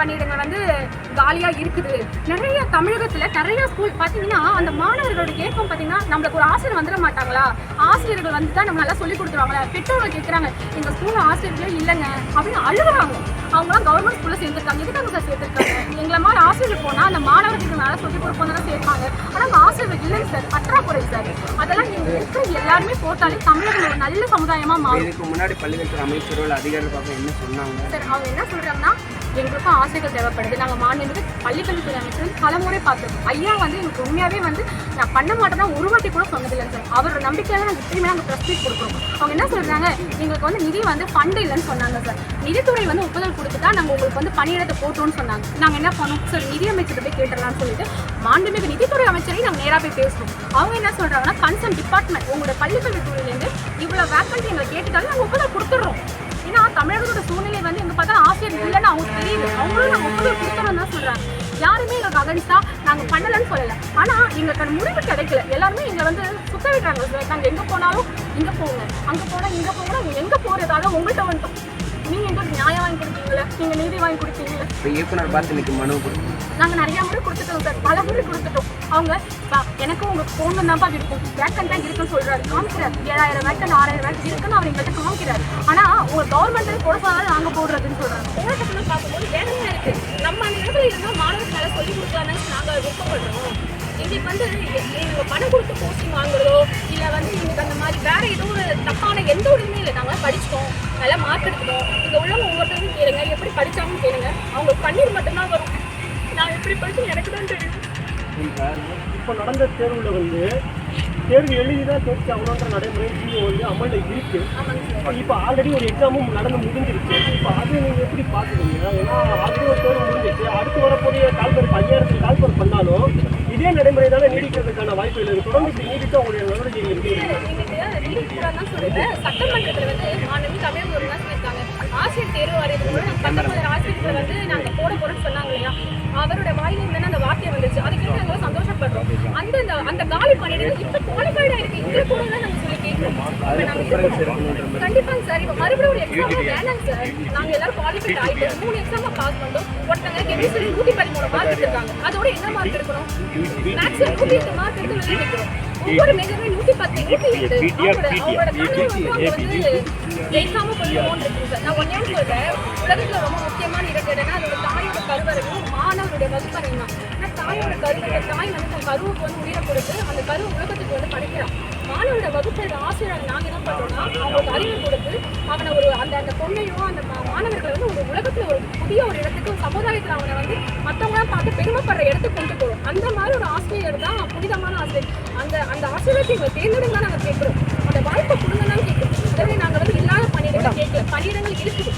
பணியிடங்கள் வந்து காலியாக இருக்குது. நிறைய தமிழகத்தில் நிறைய ஸ்கூல் பார்த்தீங்கன்னா அந்த மாணவர்களோட ஏக்கம் பார்த்தீங்கன்னா நம்மளுக்கு ஒரு ஆசிரியர் வந்துட மாட்டாங்களா? ஆசிரியர்கள் வந்து தான் நம்ம நல்லா சொல்லி கொடுத்துருவாங்களா? பெற்றோர்கள் கேட்குறாங்க எங்கள் ஸ்கூல்ல ஆசிரியர்களே இல்லைங்க அப்படின்னு அழுகுறாங்க. அவங்களாம் கவர்மெண்ட் ஸ்கூலில் சேர்ந்துருக்காங்க. எதுக்காக சார் சேர்ந்துருக்காங்க? எங்களை மாதிரி ஆசிரியர் போனால் அந்த மாணவர்கள் நல்லா சொல்லி கொடுப்போம் தானே சேர்ப்பாங்க ஆனா அந்த ஆசிரியர்கள் இல்லைங்க சார் பற்றாக்குறை சார் அதெல்லாம் இங்க இருக்க எல்லாருமே போட்டாலே தமிழகம் ஒரு நல்ல சமுதாயமா மாறும். இதுக்கு முன்னாடி பள்ளிக்கல்துறை அமைச்சரோ இல்லை அதிகாரிகள் பார்க்க என்ன சொன்னாங்க? சார் அவங்க என்ன சொல்றாங்கன்னா எங்களுக்கும் ஆசைகள் தேவைப்படுது. நாங்கள் மாநிலத்துக்கு பள்ளிக்கல்வித்துறை அமைச்சர் பலமுறை பார்த்துருக்கோம். ஐயா வந்து எங்களுக்கு உண்மையாகவே வந்து நான் பண்ண மாட்டேன்னா ஒரு வாட்டி கூட சொன்னதில்லை சார் அவரோட நம்பிக்கையாக நாங்கள் திரும்பி நாங்கள் ப்ரெஸ் மீட் கொடுக்குறோம். அவங்க என்ன சொல்றாங்க? எங்களுக்கு வந்து நிதி வந்து ஃபண்ட் இல்லைன்னு சொன்னாங்க சார் நிதித்துறை வந்து ஒப்புதல் கொடுத்துட்டா நாங்கள் உங்களுக்கு வந்து பணியிடத்தை போட்டோம்னு சொன்னாங்க. நாங்கள் என்ன பண்ணோம்? சார் நிதி அமைச்சர் போய் கேட்டுடலாம்னு சொல்லிட்டு மாண்புமிகு நிதித்துறை அமைச்சரையும் நாங்கள் நேராக போய் பேசுவோம். அவங்க என்ன சொல்றாங்கன்னா கன்சர்ன் டிபார்ட்மெண்ட் உங்களோட பள்ளிக்கல்வித்துறையிலேருந்து இவ்வளோ வேக்கன்சி எங்களை கேட்டுட்டாலும் நாங்கள் ஒப்புதல் கொடுத்துட்றோம். ஏன்னா தமிழகத்தோட சூழ்நிலை வந்து எங்க பார்த்தா ஆசிரியர் இல்லைன்னு அவங்க தெரியுது. அவங்களும் நாங்கள் ஒப்புதல் கொடுத்துறோம் தான் சொல்கிறாங்க யாருமே எங்களுக்கு அகனிஸ்டா நாங்கள் பண்ணலன்னு சொல்லலை. ஆனால் எங்களுக்கு முடிவு கிடைக்கல. எல்லாருமே எங்களை வந்து சுத்த விடுறாங்க நாங்கள் எங்கே போனாலும் இங்கே போங்க. அங்கே போனால் இங்கே போகணும் எங்கே எங்க உங்கள்கிட்ட வந்துட்டோம். நீங்க எங்களுக்கு நியாயம் வாங்கி கொடுத்தீங்களா நீங்க நீதி வாங்கி கொடுத்தீங்களா இப்போ இயக்குனர் பார்த்து இன்னைக்கு மனு நாங்க நிறைய முறை கொடுத்துட்டோம் சார். பல முறை கொடுத்துட்டோம். அவங்க "பா, எனக்கு உங்க போன் தான் அது இருக்கும் வேக்கன் தான் இருக்குன்னு சொல்றாரு. காமிக்கிறார். ஏழாயிரம் வேக்கன் ஆறாயிரம் வேக்கன் இருக்குன்னு அவர் எங்கள்கிட்ட காமிக்கிறார். ஆனா உங்க கவர்மெண்ட் போட சொன்னாலும் நாங்க போடுறதுன்னு சொல்றாங்க. போராட்டத்துல பார்க்கும்போது வேதனையா இருக்கு. நம்ம அந்த இடத்துல இருந்தா மாணவர்கள் சொல்லி கொடுக்கலாம்னு நாங்க விருப்பப்படுறோம். எங்களுக்கு வந்து நீங்க பணம் கொடுத்து கோச்சிங் வாங்குறதோ இல்ல வந்து எங்களுக்கு அந்த மாதிரி வேற ஏதோ ஒரு தப்பான எந்த ஒரு இதுவுமே இல்லை. நாங்க படிச்சிட்டோம் நல்லா மார்க் எடுத்துட்டோம். இங்க உள்ளவங்க ஒவ்வொருத்தரும் கேளுங்க எப்படி படிச்சாங்கன்னு கேளுங்க. அவங்க கண்ணீர் மட்டும்தான் வரும். நான் எப்படி படிச்சு எனக்கு தான் தெரியும். இப்போ நடந்த தேர்வில் வந்து தேர்வு எழுதி தான் தேர்ச்சி ஆகணுன்ற நடைமுறை வந்து அமலில் இருக்கு. இப்போ ஆல்ரெடி ஒரு எக்ஸாமும் நடந்து முடிஞ்சிருச்சு. இப்போ அது நீங்கள் எப்படி பார்க்குறீங்க ஏன்னா அது ஒரு தேர்வு முடிஞ்சிச்சு. அடுத்து வரக்கூடிய கால்பர் ஐயாயிரத்துக்கு கால்பர் பண்ணாலும் இதே நடைமுறை தானே நீடிக்கிறதுக்கான வாய்ப்புகள் இருக்கு. தொடர்ந்து இப்படி நீடித்து அவங்களுடைய நடவடிக்கை எப்படி இருக்கு? சட்டமன்றத்தில் வந்து மாணவி தமிழ் ஒரு தான் சொல்லியிருக்காங்க ஆசிரியர் தேர்வு வாரியத்தில் கூட நாங்கள் பத்தொன்பது ஆசிரியர்கள் வந்து நாங்கள் போட போறோம்னு சொன்னாங்க இல்லையா? அவரோட வாயிலிருந்து அந்த வார்த்தை வந்துச்சு. அதுக்கு நாங்கள் சந்தோஷப்படுறோம் அந்த அந்த- காலி பணியிடங்கள் இப்போ குவாலிஃபைடா இருக்கு இங்க கூட தான் நாங்கள் சொல்லி நாங்க இது- கண்டிப்பாங்க சார். இப்போ மறுபடியும் ஒரு எக்ஸாம் வேணாங்க சார். நாங்க எல்லாரும் குவாலிஃபைட் ஆயிட்டு மூணு எக்ஸாம் பாஸ் பண்ணோம் ஒருத்தங்க கெமிஸ்ட்ரி நூத்தி பதிமூணு மார்க் எடுத்திருக்காங்க. அதோட என்ன மார்க் எடுக்கணும் மேக்ஸ் நூத்தி எட்டு மார்க் எடுத்து வெளியே நிற்கிறோம் ஒவ்வொரு மேஜருமே நூத்தி பத்து நூத்தி எட்டு அவங்களோட அவங்களோட வந்து வந்து ஜெயிக்காம இருக்கு சார். நான் ஒன்னே சொல்றேன். உலகத்துல ரொம்ப முக்கியமான அதோட தாயோட கருவறையும் மாணவருடைய வகுப்பறை தான் ஆனால் தாயோட கருவறை தாய் வந்து தன் கருவுக்கு வந்து உயிரை கொடுத்து அந்த கருவு உலகத்துக்கு வந்து படைக்கிறான் மாணவரோட வகுப்பறை ஆசிரியர் நாங்கள் என்ன பண்ணுறோம்னா அவங்களுக்கு அறிவு கொடுத்து அவனை ஒரு அந்த அந்த பொண்ணையும் அந்த மா- மாணவர்களை வந்து ஒரு உலகத்தில் ஒரு புதிய ஒரு இடத்துக்கு ஒரு அவனை வந்து மற்றவங்களாம் பார்த்து பெருமைப்படுற இடத்துக்கு கொண்டு போகிறோம் அந்த மாதிரி ஒரு ஆசிரியர் தான் புனிதமான ஆசிரியர். அந்த அந்த ஆசிரியத்தை இவங்க தேர்ந்தெடுங்க நாங்கள் கேட்குறோம். அந்த வாய்ப்பை கொடுங்கன்னா கேட்குறோம். இதவே நாங்கள் வந்து இல்லாத பணியிடங்கள் கேட்கல. பணியிடங்கள் இருக்குது.